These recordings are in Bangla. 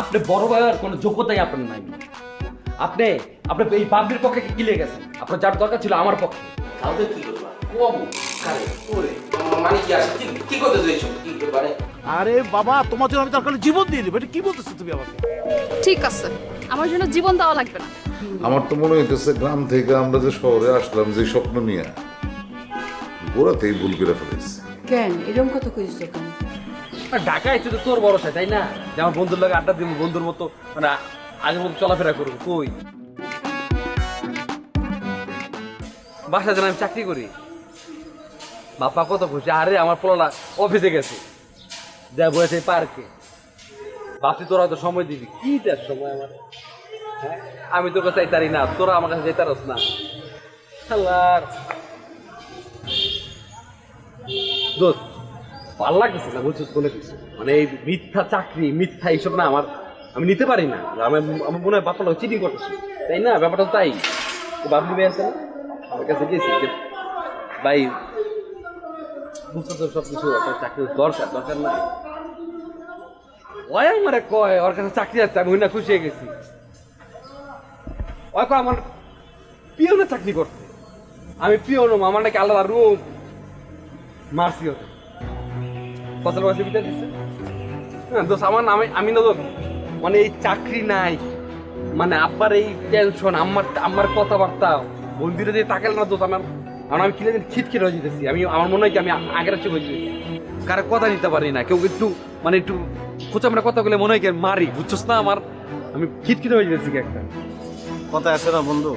আপনি বড় ভাইয়ের কোনো যোগ্যতাই আপনার নাই। আপনি আপনি এই বাবলির পক্ষে কি লিয়ে গেছেন? আপনার যার দরকার ছিল আমার পক্ষে। তাহলে কি করবা? কম। কারে ওরে মানে কি আছে? কি কি করতে চাইছো কি আরে বাবা তোমার জন্য আমি দরকার জীবন দিয়ে দেবো। এটা কি বলতেছো তুমি আমাকে? ঠিক আছে। আমার জন্য জীবন দেওয়া লাগবে না। আমার তো মনে হইতেছে গ্রাম থেকে আমরা যে শহরে আসলাম যে স্বপ্ন নিয়ে ওরাতেই ভুল করে ফেলেছে। কেন? এরকম কথা কইস কেন? ঢাকা এসে তো তোর ভরসা তাই না? যে আমার বন্ধুর লাগে আড্ডা দিব বন্ধুর মতো মানে আগের মতো চলাফেরা করুন কই? বাসা যেন আমি চাকরি করি। বাপা কত খুশি, আরে আমার পোলাটা অফিসে গেছে। দেখ বলেছে পার্কে। ভাবছি তোরা হয়তো সময় দিবি। কি দেখ সময় আমার? হ্যাঁ? আমি তোর কাছে চাইতারি না, তোরা আমার কাছে যেতারস না। আল্লাহর দোস্ত ভালো লাগতেছে না বুঝছিস বলে কিছু মানে এই মিথ্যা চাকরি, মিথ্যা এইসব না আমার আমি নিতে পারি না। আমার আমার মনে হয় বাপা চিটিং করতেছে। তাই না? ব্যাপারটা তাই। বাপনি ভাই আছে না? আমার কাছে গেছি, যে ভাই, বুঝতে সব কিছু একটা চাকরি দরকার দরকার না ওই আমার কয়, ওর কাছে চাকরি আছে, আমি না খুশি হয়ে গেছি। ওই কয়, আমার পিওনে চাকরি করতে আমি পিওন আমার নাকি আলাদা রুম মারছি ওকে ফসল ভিতরে দিচ্ছে হ্যাঁ দোষ আমার নামে আমি না দোষ মানে এই চাকরি নাই। মানে আব্বার এই টেনশন আমার আমার কথাবার্তা। বন্দিরে দিয়ে তাকাল না দোষ আমার আমার আমি কিনে খিটখিট হয়ে যেতেছি। আমি আমার মনে হয় কি আমি আগের চেয়ে হয়ে যেতেছি। কারও কথা নিতে পারি না কেউ একটু মানে একটু খোঁচা মানে কথা বলে মনে হয় কি মারি বুঝছস না? আমার আমি খিটখিট হয়ে যেতেছি কি একটা। কথা আছে না বন্ধু?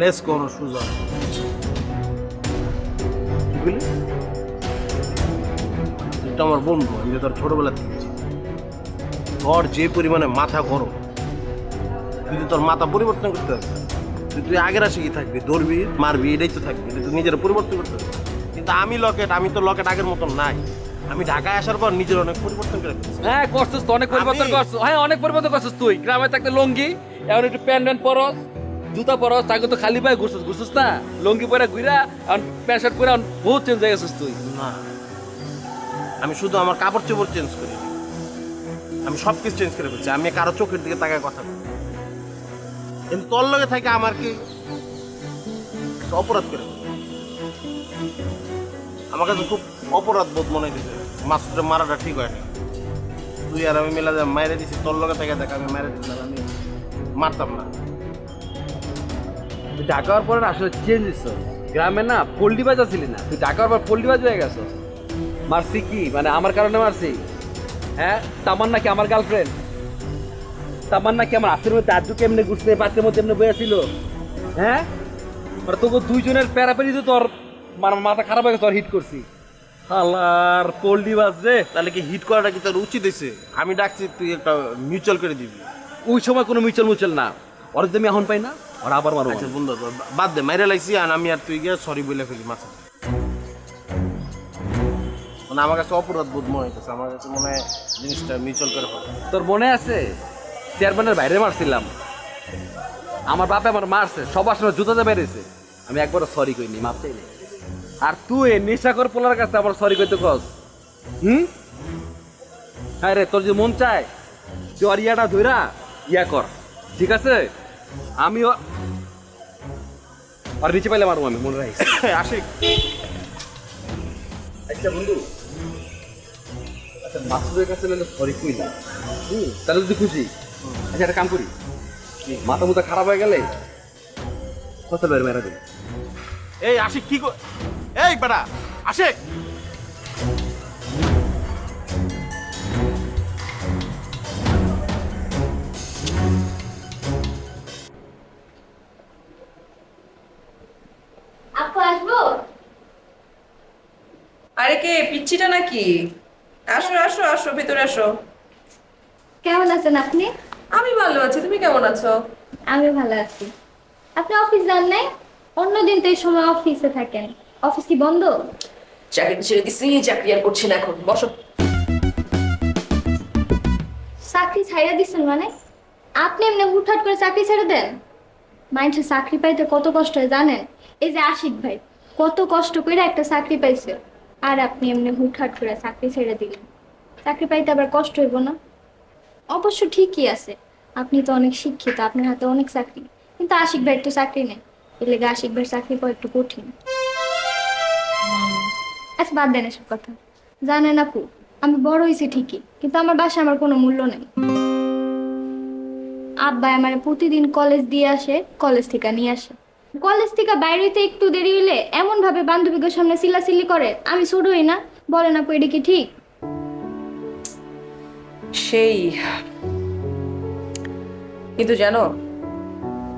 লেস কোনো সুযোগ কি বলি এটা আমার বন্ধু আমি তোর ছোটবেলা থেকে তোর যে পরিমাণে মাথা গরম তুই তোর মাথা পরিবর্তন করতে হবে তুই তুই আগের আসে কি থাকবি? ধরবি মারবি এটাই তো থাকবি তুই নিজের পরিবর্তন করতে হবে। কিন্তু আমি লকেট আমি তো লকেট আগের মতন নাই। আমি ঢাকায় আসার পর নিজের অনেক পরিবর্তন করে ফেলেছি। হ্যাঁ করছিস তো অনেক পরিবর্তন আমি? করছিস। হ্যাঁ অনেক পরিবর্তন করছিস তুই। গ্রামে থাকতে লঙ্গি এখন একটু প্যান্ট প্যান্ট পরস জুতা পরস তাকে তো খালি পায়ে ঘুরছিস ঘুরছিস না? লঙ্গি পরে ঘুরা এখন প্যান্ট শার্ট পরে বহুত চেঞ্জ হয়ে গেছিস তুই। না। আমি শুধু আমার কাপড় চোপড় চেঞ্জ করি। আমি সব কিছু চেঞ্জ করে ফেলছি। আমি কারও চোখের দিকে তাকায় কথা বলি। কিন্তু তোর লগে থাকে আমার কি অপরাধ করে। আমার কাছে খুব অপরাধ বোধ মনে হয়েছে মাছটা মারাটা ঠিক হয়নি তুই আর আমি মিলা মাইরে দিছি, তোর লগে থেকে দেখ, আমি মাইরে দিছি আমি মারতাম না। তুই হওয়ার পরে না আসলে চেঞ্জ হয়েছিস গ্রামে না পল্লি বাজা ছিলি না। তুই ঢাকা হওয়ার পর পল্লি বাজ হয়ে গেছো। মারছি কি? মানে আমার কারণে মারছি? হ্যাঁ? তামার নাকি আমার গার্লফ্রেন্ড তামার নাকি আমার হাতের মধ্যে আজু কেমনে ঘুরছে পাত্রের মধ্যে এমনি বয়েছিল হ্যাঁ? মানে তবু দুইজনের প্যারাপেরি তো তোর মানে মাথা খারাপ হয়ে গেছে তোর হিট করছি। হালার পল্লি বাজ তাহলে কি হিট করাটা কি তোর উচিত হয়েছে? আমি ডাকছি তুই একটা মিউচুয়াল করে দিবি। ওই সময় কোনো মিচল মুচল না। ওর যদি আমি এখন পাই না ওরা আবার মারবো। আচ্ছা বন্ধু বাদ দে মাইরে লাগছি আর আমি আর তুই গিয়ে সরি বলে ফেলি মাথা। মানে আমার কাছে অপরাধ বোধ মনে হইতেছে আমার কাছে মনে হয় জিনিসটা মিউচুয়াল করে তোর মনে আছে? চেয়ারম্যানের বাইরে মারছিলাম। আমার বাপে আমার মারছে সবার সময় জুতাতে বেরিয়েছে। আমি একবারও সরি করিনি মাপ চাইনি আর তুই নেশা কর পোলার কাছে আমার সরি কইতে কস। হুম? হ্যাঁ রে তোর যদি মন চায় তুই আর ইয়াটা ধইরা ইয়া কর ঠিক আছে? আমি ও- আর নিচে পাইলে মারবো আমি মনে রাখিস। আশিক। আচ্ছা বন্ধু। আচ্ছা মাসুদের কাছে নাহলে সরি কইলাম হুম তাহলে যদি খুশি? আচ্ছা একটা কাম করি। মাথা মুথা খারাপ হয়ে গেলে কত বের মেরা দিই এই আশিক কি এই বেটা আশিক! আরে কে পিচ্ছিটা নাকি? আসো আসো আসো ভিতরে আসো। কেমন আছেন আপনি? আমি ভালো আছি তুমি কেমন আছো? আমি ভালো আছি। আপনি অফিস যান নাই? অন্যদিন তো এই সময় অফিসে থাকেন। অফিস কি বন্ধ? চাকরি ছেড়ে দিছি চাকরি আর করছি না এখন। বসো। চাকরি ছাইড়া দিচ্ছেন মানে? আপনি এমনি হুটহাট করে চাকরি ছেড়ে দেন? মানুষের চাকরি পাইতে কত কষ্ট হয় জানেন? এই যে আশিক ভাই কত কষ্ট করে একটা চাকরি পাইছে। আর আপনি এমনি হুটহাট করে চাকরি ছেড়ে দিলেন। চাকরি পাইতে আবার কষ্ট হইব না। অবশ্য ঠিকই আছে, আপনি তো অনেক শিক্ষিত, আপনার হাতে অনেক চাকরি। কিন্তু আশিক ভাইয়ের তো চাকরি নেই, এর লেগে আশিক ভাইয়ের চাকরি পাওয়া একটু কঠিন। আচ্ছা বাদ দেন এসব কথা। জানেন আপু, আমি বড় হয়েছি ঠিকই, কিন্তু আমার বাসা আমার কোনো মূল্য নেই। আব্বা আমার প্রতিদিন কলেজ দিয়ে আসে, কলেজ থেকে নিয়ে আসে। কলেজ থেকে বাইরে হইতে একটু দেরি হইলে এমন ভাবে বান্ধবীদের সামনে চিল্লাচিল্লি করে, আমি ছোট হই না। বলেন আপু, এটা কি ঠিক? সেই, কিন্তু জানো,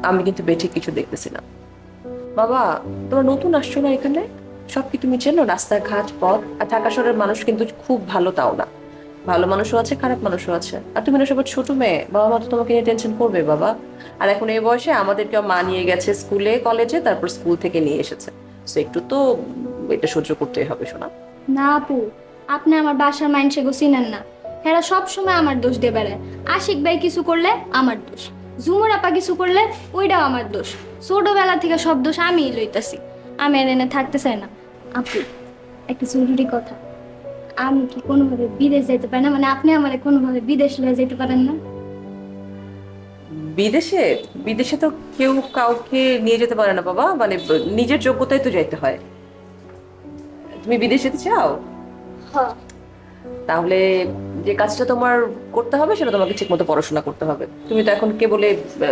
আমি কিন্তু বেঠিক কিছু দেখতেছি না বাবা, তোমরা নতুন আসছো না এখানে? সব কি তুমি চেনো, রাস্তাঘাট, পথ, আর ঢাকা শহরের মানুষ কিন্তু খুব ভালো তাও না। ভালো মানুষও আছে, খারাপ মানুষও আছে। আর তুমি না সবার ছোট মেয়ে বাবা মা তো তোমাকে নিয়ে টেনশন করবে, বাবা। আর এখন এই বয়সে আমাদেরকেও মা নিয়ে গেছে স্কুলে, কলেজে, তারপর স্কুল থেকে নিয়ে এসেছে। তো একটু তো এটা সহ্য করতেই হবে শোনা না আপু, আপনি আমার বাসার মাইন্ড সেগো চিনেন না। হেরা সব সময় আমার দোষ দিয়ে বেড়ায়। আশিক ভাই কিছু করলে আমার দোষ। ঝুমুর আপা কিছু করলে ওইটাও আমার দোষ। ছোটবেলা থেকে সব দোষ আমিই লইতাছি। আমি আর এনে থাকতে চাই না। আপু, একটা জরুরি কথা। আমি কি কোনোভাবে বিদেশ যেতে পারি না? মানে আপনি আমার কোনোভাবে বিদেশ লয়ে যেতে পারেন না? বিদেশে বিদেশে তো কেউ কাউকে নিয়ে যেতে পারে না বাবা। মানে নিজের যোগ্যতায় তো যাইতে হয়। তুমি বিদেশ যেতে চাও? হ্যাঁ। তাহলে যে কাজটা তোমার করতে হবে সেটা তোমাকে ঠিকমতো পড়াশোনা করতে হবে। তুমি তো এখন কে বলে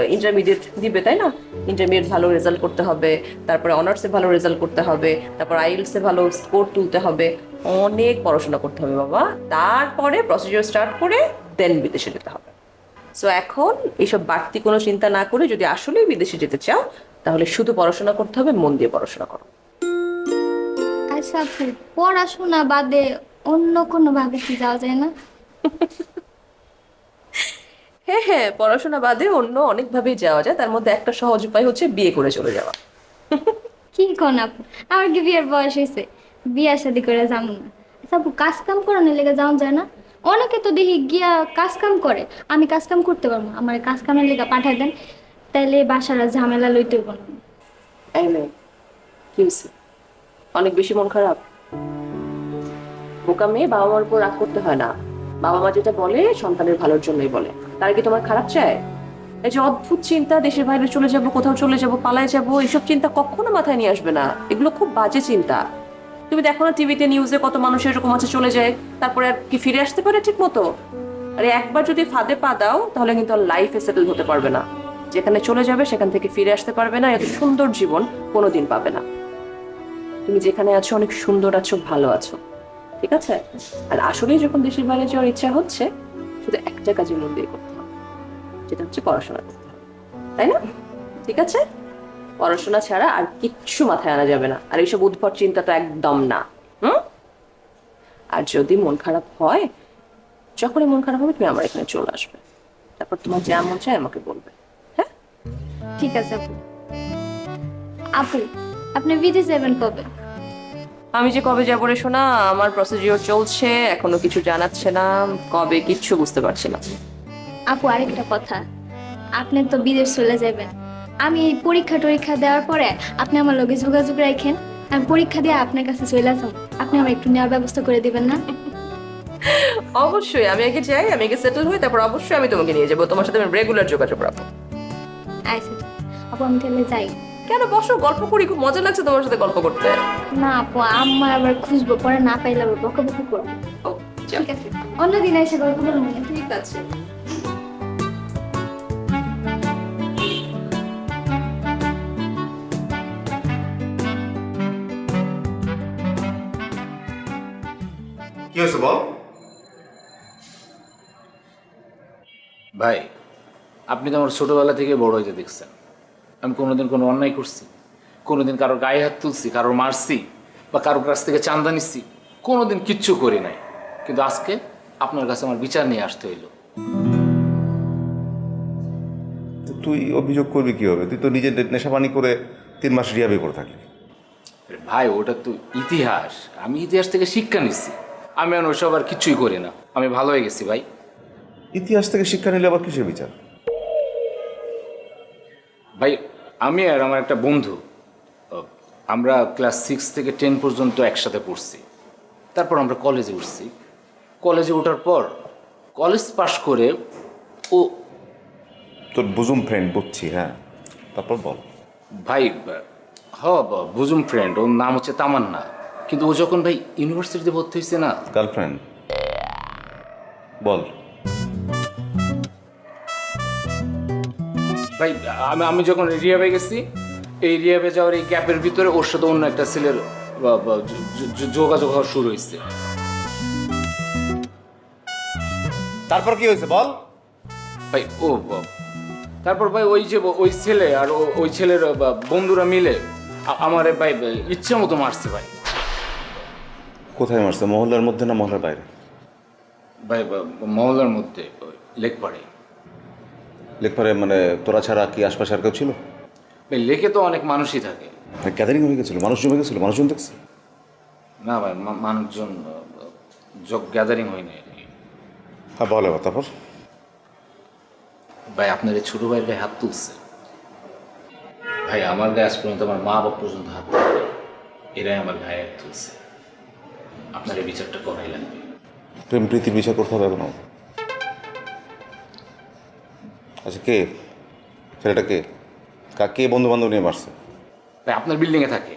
ইন্টারমিডিয়েট দিবে তাই না? ইন্টারমিডিয়েট ভালো রেজাল্ট করতে হবে তারপরে অনার্সে ভালো রেজাল্ট করতে হবে তারপর আইএলসে ভালো স্কোর তুলতে হবে। অনেক পড়াশোনা করতে হবে বাবা। তারপরে প্রসিডিওর স্টার্ট করে দেন বিদেশে যেতে হবে। সো এখন এইসব বাড়তি কোনো চিন্তা না করে যদি আসলেই বিদেশে যেতে চাও তাহলে শুধু পড়াশোনা করতে হবে মন দিয়ে পড়াশোনা করো। আচ্ছা আপু পড়াশোনা বাদে অন্য কোনো ভাবে কি যাওয়া যায় না? হ্যাঁ হ্যাঁ পড়াশোনা বাদে অন্য অনেকভাবেই যাওয়া যায়। তার মধ্যে একটা সহজ উপায় হচ্ছে বিয়ে করে চলে যাওয়া। কি কোন আপু? আমার কি বিয়ের বয়স হয়েছে? বিয়ে শাদি করে যাব না। আচ্ছা আপু কাজ কাম করানোর লেগে যাওয়া যায় না? অনেকে তো দেখি গিয়া কাজ কাম করে, আমি কাজ কাম করতে পারব না। আমার কাজ কামের লেগে পাঠাই দেন, তাইলে বাসার ঝামেলা লইতে হইব না। অনেক বেশি মন খারাপ? বোকা মেয়ে বাবা মার উপর রাগ করতে হয় না। বাবা মা যেটা বলে, সন্তানের ভালোর জন্যই বলে। তারা কি তোমার খারাপ চায়? এই যে অদ্ভুত চিন্তা, দেশের বাইরে চলে যাব, কোথাও চলে যাব, পালায় যাব এইসব চিন্তা কখনো মাথায় নিয়ে আসবে না। এগুলো খুব বাজে চিন্তা। তুমি দেখো না টিভিতে নিউজে কত মানুষ এরকম আছে চলে যায়, তারপরে আর কি ফিরে আসতে পারে ঠিক মতো আরে একবার যদি ফাঁদে পা দাও, তাহলে কিন্তু আর লাইফে সেটেল হতে পারবে না। যেখানে চলে যাবে, সেখান থেকে ফিরে আসতে পারবে না, এত সুন্দর জীবন কোনোদিন পাবে না। তুমি যেখানে আছো, অনেক সুন্দর আছো, ভালো আছো, ঠিক আছে? আর আসলেই যখন দেশের বাইরে যাওয়ার ইচ্ছা হচ্ছে, শুধু একটা কাজে মন দিয়ে করতে হবে যেটা হচ্ছে পড়াশোনা করতে হবে, তাই না? ঠিক আছে? পড়াশোনা ছাড়া আর কিচ্ছু মাথায় আনা যাবে না। আর এইসব উদ্ভট চিন্তা তো একদম না। হুম? আর যদি মন খারাপ হয় যখনই মন খারাপ হবে তুমি আমার এখানে চলে আসবে। তারপর তোমার যা মন চায় আমাকে বলবে। হ্যাঁ? ঠিক আছে আপু। আপু আপনি বিদেশ যাবেন কবে? আমি যে কবে যাব রে শোনা আমার প্রসিডিওর চলছে এখনও কিছু জানাচ্ছে না কবে কিচ্ছু বুঝতে পারছি না। আপু আরেকটা কথা। আপনি তো বিদেশ চলে যাবেন। আমি এই পরীক্ষা টরীক্ষা দেওয়ার পরে আপনি আমার লগে যোগাযোগ রাখেন। আমি পরীক্ষা দিয়ে আপনার কাছে চলে যাব। আপনি আমার একটু নেওয়ার ব্যবস্থা করে দিবেন না? অবশ্যই আমি আগে যাই আমি আগে সেটেল হই তারপর অবশ্যই আমি তোমাকে নিয়ে যাব। তোমার সাথে আমি রেগুলার যোগাযোগ রাখব। আচ্ছা আপু আমি তাহলে যাই। কেন বসো গল্প করি খুব মজা লাগছে তোমার সাথে গল্প করতে। না আপু আম্মা আবার খুঁজবো পরে না পাইলে আবার বকা বকা করব। ও ঠিক আছে অন্যদিন এসে গল্প করব ঠিক আছে। হয়েছে বল? ভাই আপনি তো আমার ছোটবেলা থেকে বড় হইতে দেখছেন। আমি কোনোদিন কোনো অন্যায় করছি কোনোদিন কারোর গায়ে হাত তুলছি কারোর মারছি বা কারোর কাছ থেকে চান্দা নিচ্ছি কোনোদিন কিচ্ছু করি নাই। কিন্তু আজকে আপনার কাছে আমার বিচার নিয়ে আসতে হইল। তো তুই অভিযোগ করবি কি হবে তুই তো নিজের নেশা পানি করে তিন মাস রিয়াবে করে থাকলি। ভাই ওটা তো ইতিহাস। আমি ইতিহাস থেকে শিক্ষা নিচ্ছি। আমি আর ওইসব আর কিছুই করি না। আমি ভালো হয়ে গেছি ভাই। ইতিহাস থেকে শিক্ষা নিলে আবার কিসের বিচার? ভাই আমি আর আমার একটা বন্ধু আমরা ক্লাস সিক্স থেকে টেন পর্যন্ত একসাথে পড়ছি। তারপর আমরা কলেজে উঠছি। কলেজে ওঠার পর কলেজ পাশ করে ও তোর বুজুম ফ্রেন্ড বুঝছি হ্যাঁ? তারপর বল। ভাই হ ব- বুঝুম ফ্রেন্ড ওর নাম হচ্ছে তামান্না। কিন্তু ও যখন ভাই ইউনিভার্সিটিতে ভর্তি হয়েছে না? গার্লফ্রেন্ড বল। ভাই আমি আমি যখন রিয়াবে গেছি এই রিয়াবে যাওয়ার এই গ্যাপের ভিতরে ওর সাথে অন্য একটা ছেলের যোগাযোগ হওয়া শুরু হয়েছে। তারপর কি হয়েছে বল? ভাই ও তারপর ভাই ওই যে ওই ছেলে আর ওই ছেলের বন্ধুরা মিলে আমারে ভাই ইচ্ছে মতো মারছে ভাই। কোথায় মারছে? মহল্লার মধ্যে না মহল্লার বাইরে? ভাই মহল্লার মধ্যে ওই লেক পাড়ে মানে তোরা ছাড়া কি আশপাশে আর কেউ ছিল? ভাই লেকে তো অনেক মানুষই থাকে। গ্যাদারিং হয়ে গেছিল? মানুষ জমে গেছিল? মানুষজন দেখছে? না ভাই মানুষজন যোগ গ্যাদারিং হয়নি হ্যাঁ বল তারপর? ভাই আপনার এই ছোটো ভাইয়ের গায়ে হাত তুলছে। ভাই আমার গায়ে আজ পর্যন্ত আমার মা বাবা পর্যন্ত হাত তুলছে এরাই আমার গায়ে হাত তুলছে। আপনার এই বিচারটা করাই লাগবে। প্রেম প্রীতির বিচার করতে হবে এখন। আচ্ছা কে? ছেলেটা কে? কা কে বন্ধু বান্ধব নিয়ে মারছে? ভাই আপনার বিল্ডিংয়ে থাকে।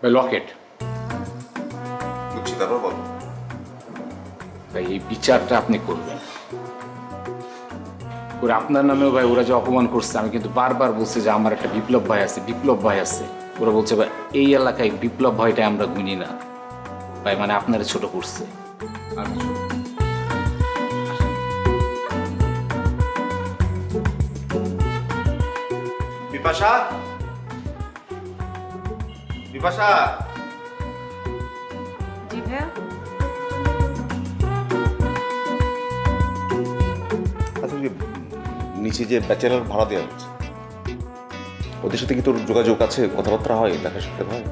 ভাই লকেট বুঝছি তারপর বল। ভাই এই বিচারটা আপনি করবেন। ওরা আপনার নামেও ভাই ওরা যে অপমান করছে আমি কিন্তু বারবার বলছি যে আমার একটা বিপ্লব ভাই আছে বিপ্লব ভাই আছে। ওরা বলছে ভাই এই এলাকায় বিপ্লব ভাইটা আমরা গুনি না। ভাই মানে আপনারা ছোট করছে। বিপাশা? বিপাশা? জি ভাইয়া। আচ্ছা যে নিচে যে ব্যাচেলার ভাড়া দেওয়া হচ্ছে ওদের সাথে কি তোর যোগাযোগ আছে? কথাবার্তা হয়? দেখা সাক্ষাৎ হয়?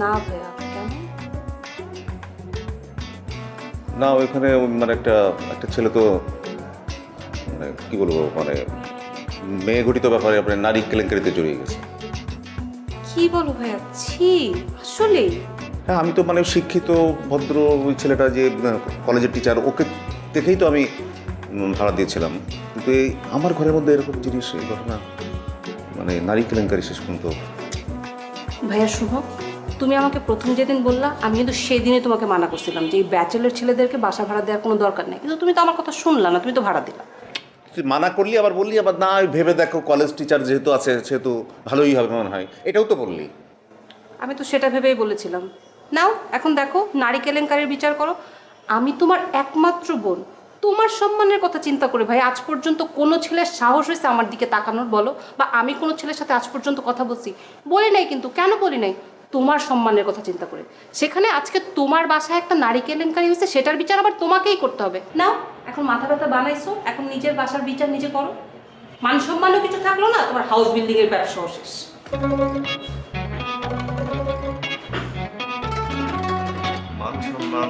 না ভাইয়া। না ওইখানে মানে একটা একটা ছেলে তো মানে কি বলব মানে মেয়ে ঘটিত ব্যাপারে আপনার নারী কেলেঙ্কারিতে জড়িয়ে গেছে। কি বলো ভাইয়া? ছি আসলেই হ্যাঁ আমি তো মানে শিক্ষিত ভদ্র ওই ছেলেটা যে কলেজের টিচার ওকে দেখেই তো আমি ভাড়া দিয়েছিলাম। কিন্তু এই আমার ঘরের মধ্যে এরকম জিনিস এই ঘটনা মানে নারী কেলেঙ্কারি শেষ পর্যন্ত ভাইয়া শুভ। তুমি আমাকে প্রথম যেদিন বললা আমি কিন্তু সেদিনই তোমাকে মানা করছিলাম যে এই ব্যাচেলর ছেলেদেরকে বাসা ভাড়া দেওয়ার কোনো দরকার নেই। কিন্তু তুমি তো আমার কথা শুনলা না তুমি তো ভাড়া দিলা। তুই মানা করলি আবার বললি আবার না ওই ভেবে দেখো কলেজ টিচার যেহেতু আছে সেহেতু ভালোই হবে মনে হয়। এটাও তো বললি। আমি তো সেটা ভেবেই বলেছিলাম। নাও এখন দেখো নারী কেলেঙ্কারের বিচার করো। আমি তোমার একমাত্র বোন। তোমার সম্মানের কথা চিন্তা করে ভাই আজ পর্যন্ত কোনো ছেলের সাহস হয়েছে আমার দিকে তাকানোর বলো? বা আমি কোনো ছেলের সাথে আজ পর্যন্ত কথা বলছি? বলি নাই কিন্তু কেন বলি নাই? তোমার সম্মানের কথা চিন্তা করে। সেখানে আজকে তোমার বাসায় একটা নারী কেলেঙ্কারি হয়েছে সেটার বিচার আবার তোমাকেই করতে হবে। নাও এখন মাথা ব্যথা বানাইছো এখন নিজের বাসার বিচার নিজে করো। মান সম্মানও কিছু থাকল না তোমার হাউস বিল্ডিং এর ব্যবসাও শেষ। মান সম্মান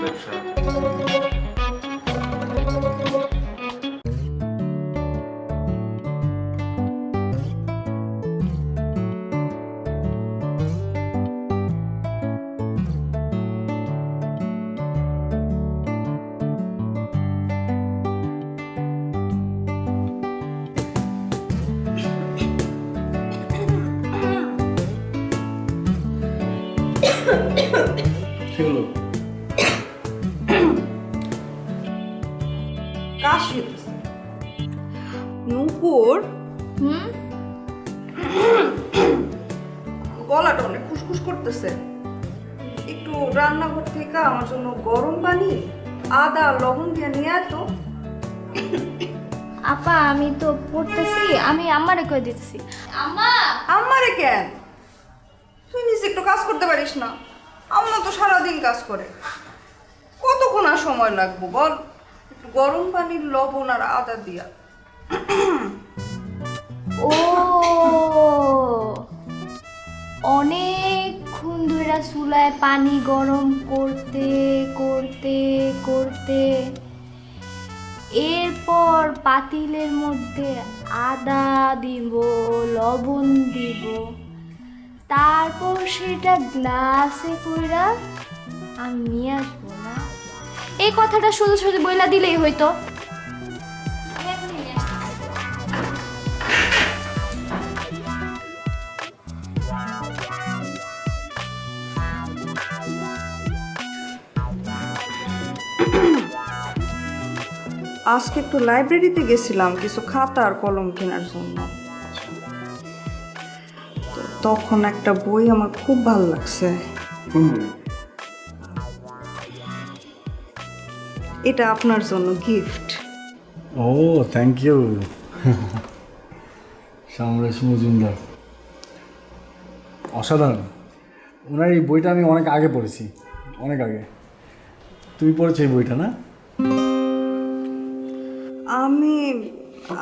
ব্যবসা। আমি আমারে কই দিতেছি। আম্মা! আমারে কেন? তুই নিজে একটু কাজ করতে পারিস না। আম্মা তো সারাদিন কাজ করে। কতক্ষণ আর সময় লাগবো বল? একটু গরম পানির লবণ আর আদা দিয়া। ও অনেকক্ষণ ধরে চুলায় পানি গরম করতে করতে করতে। এরপর পাতিলের মধ্যে আদা দিব, লবণ দিব। তারপর সেটা গ্লাসে কইরা আমি নিয়ে আসব না। এই কথাটা শুধু শুধু বইলা দিলেই হইতো। আজকে একটু লাইব্রেরিতে গেছিলাম কিছু খাতা আর কলম কেনার জন্য। তখন একটা বই আমার খুব ভালো লাগছে। এটা আপনার জন্য গিফট ও থ্যাংক ইউ সমরেশ মজুমদার। অসাধারণ। ওনার এই বইটা আমি অনেক আগে পড়েছি অনেক আগে। তুমি পড়েছো এই বইটা না?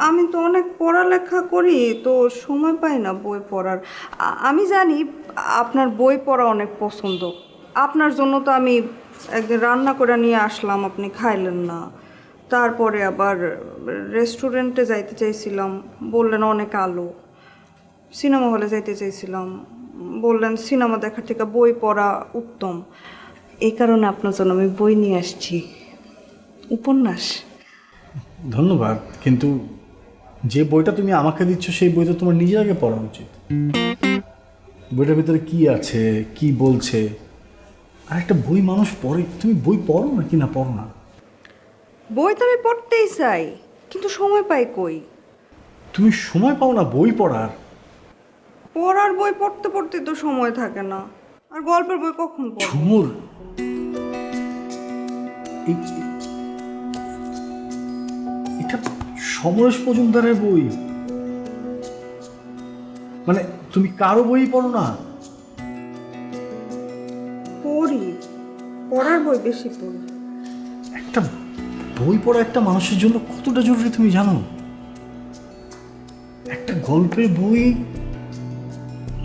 আমি তো অনেক পড়ালেখা করি, তো সময় পাই না বই পড়ার। আমি জানি আপনার বই পড়া অনেক পছন্দ। আপনার জন্য তো আমি একদিন রান্না করে নিয়ে আসলাম, আপনি খাইলেন না। তারপরে আবার রেস্টুরেন্টে যাইতে চাইছিলাম, বললেন অনেক আলো। সিনেমা হলে যাইতে চাইছিলাম, বললেন সিনেমা দেখার থেকে বই পড়া উত্তম। এই কারণে আপনার জন্য আমি বই নিয়ে আসছি। উপন্যাস। ধন্যবাদ কিন্তু যে বইটা তুমি আমাকে দিচ্ছ সেই বইটা তোমার নিজের আগে পড়া উচিত। বইটার ভিতরে কি আছে কি বলছে? আর একটা বই মানুষ পড়ে তুমি বই পড়ো না কি না পড়ো না? বই তো আমি পড়তেই চাই কিন্তু সময় পাই কই? তুমি সময় পাও না বই পড়ার? পড়ার বই পড়তে পড়তে তো সময় থাকে না। আর গল্পের বই কখন পড়ব? ঝুমুর। এই- সমরেশ মজুমদারের বই। মানে তুমি কারও বই পড়ো না? পড়ি পড়ার বই বেশি পড়ি। একটা বই পড়া একটা মানুষের জন্য কতটা জরুরি তুমি জানো? একটা গল্পের বই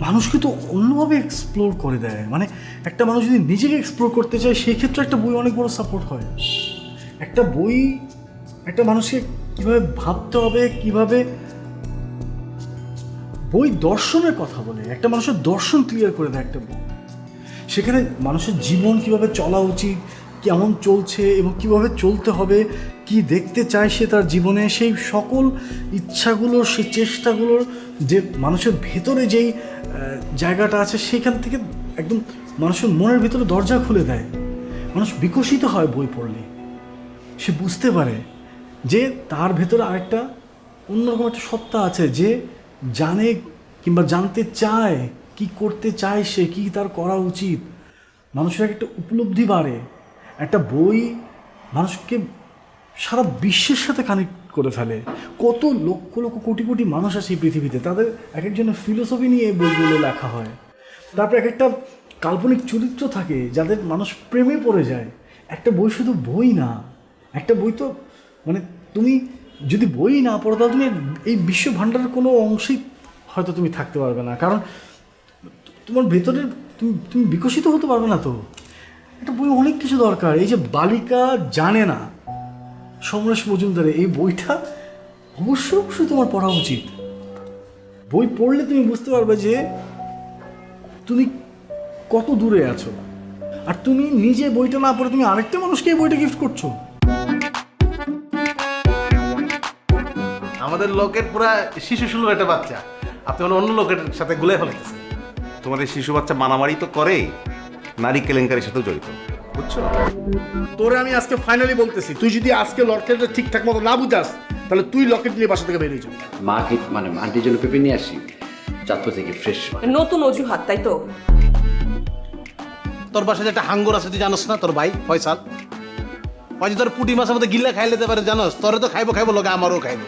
মানুষকে তো অন্যভাবে এক্সপ্লোর করে দেয়। মানে একটা মানুষ যদি নিজেকে এক্সপ্লোর করতে চায় সেই ক্ষেত্রে একটা বই অনেক বড় সাপোর্ট হয়। একটা বই একটা মানুষকে কীভাবে ভাবতে হবে, কীভাবে বই দর্শনের কথা বলে। একটা মানুষের দর্শন ক্লিয়ার করে দেয় একটা বই। সেখানে মানুষের জীবন কীভাবে চলা উচিত, কেমন চলছে এবং কীভাবে চলতে হবে, কি দেখতে চায় সে তার জীবনে, সেই সকল ইচ্ছাগুলোর সে চেষ্টাগুলোর যে মানুষের ভেতরে যেই জায়গাটা আছে, সেখান থেকে একদম মানুষের মনের ভিতরে দরজা খুলে দেয়। মানুষ বিকশিত হয় বই পড়লে। সে বুঝতে পারে যে তার ভেতরে আরেকটা অন্যরকম একটা সত্তা আছে যে জানে কিংবা জানতে চায় কি করতে চায় সে, কি তার করা উচিত। মানুষের একটা উপলব্ধি বাড়ে, একটা বই মানুষকে সারা বিশ্বের সাথে কানেক্ট করে ফেলে। কত লক্ষ লক্ষ কোটি কোটি মানুষ আছে এই পৃথিবীতে, তাদের এক একজনের ফিলোসফি নিয়ে বইগুলো লেখা হয়। তারপর এক একটা কাল্পনিক চরিত্র থাকে যাদের মানুষ প্রেমে পড়ে যায়। একটা বই শুধু বই না, একটা বই তো মানে তুমি যদি বই না পড়ো, তাহলে তুমি এই বিশ্ব ভাণ্ডারের কোনো অংশেই হয়তো তুমি থাকতে পারবে না। কারণ তোমার ভেতরে তুমি তুমি বিকশিত হতে পারবে না তো। একটা বই অনেক কিছু দরকার। এই যে বালিকা জানে না, সমরেশ মজুমদারের এই বইটা অবশ্যই অবশ্যই তোমার পড়া উচিত। বই পড়লে তুমি বুঝতে পারবে যে তুমি কত দূরে আছো। আর তুমি নিজে বইটা না পড়ে তুমি আরেকটা মানুষকে এই বইটা গিফট করছ। আমাদের লোকের পুরা শিশু সুলভ একটা বাচ্চা। আপনি মনে অন্য লোকের সাথে গুলে ফেলাইতেছেন। তোমাদের শিশু বাচ্চা মারামারি তো করেই নারী কেলেঙ্কারির সাথেও জড়িত। বুঝছ? তোরে আমি আজকে ফাইনালি বলতেছি তুই যদি আজকে লকেটটা ঠিকঠাক মতো না বুঝাস তাহলে তুই লকেট নিয়ে বাসা থেকে বেরিয়ে যাবি। মাকে মানে আন্টির জন্য পেপে নিয়ে আসি চাঁদপুর থেকে ফ্রেশ নতুন অজুহাত তাই তো? তোর বাসায় যে একটা হাঙ্গর আছে তুই জানোস না? তোর ভাই ফয়সাল। যে তোর পুটি মাছের মধ্যে গিল্লা খাইলে পারে জানোস? তোরে তো খাইবো খাইবো লোকে আমারও খাইবো।